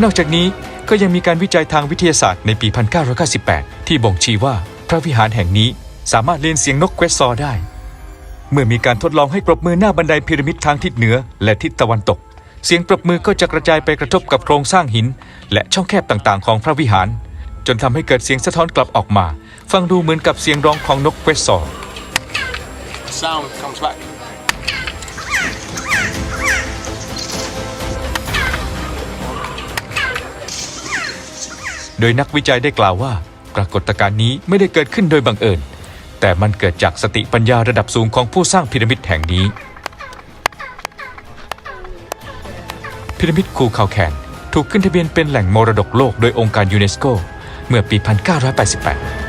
นอกจากนี้ก็ยังมีการวิจัยทางวิทยาศาสตร์ในปี 1998 ที่บ่งชี้ว่าพระวิหารแห่งนี้สามารถเลียนเสียงนกเควสซอร์ได้ เมื่อมีการทดลองให้ปรบมือหน้าบันไดพีระมิดทางทิศเหนือและทิศตะวันตก เสียงปรบมือก็จะกระจายไปกระทบกับโครงสร้างหิน และช่องแคบต่างๆ ของพระวิหาร จนทำให้เกิดเสียงสะท้อนกลับออกมา ฟังดูเหมือนกับเสียงร้องของนกเควสซอร์ sound comes back. โดยนักวิจัยได้กล่าวว่า ปรากฏการณ์นี้ไม่ได้เกิดขึ้นโดยบังเอิญ แต่มันเกิดจากสติปัญญาระดับสูงของผู้สร้างพีระมิดแห่งนี้ พีระมิดคูคาแคนถูกขึ้นทะเบียนเป็นแหล่งมรดกโลกโดยองค์การยูเนสโก เมื่อปี 1988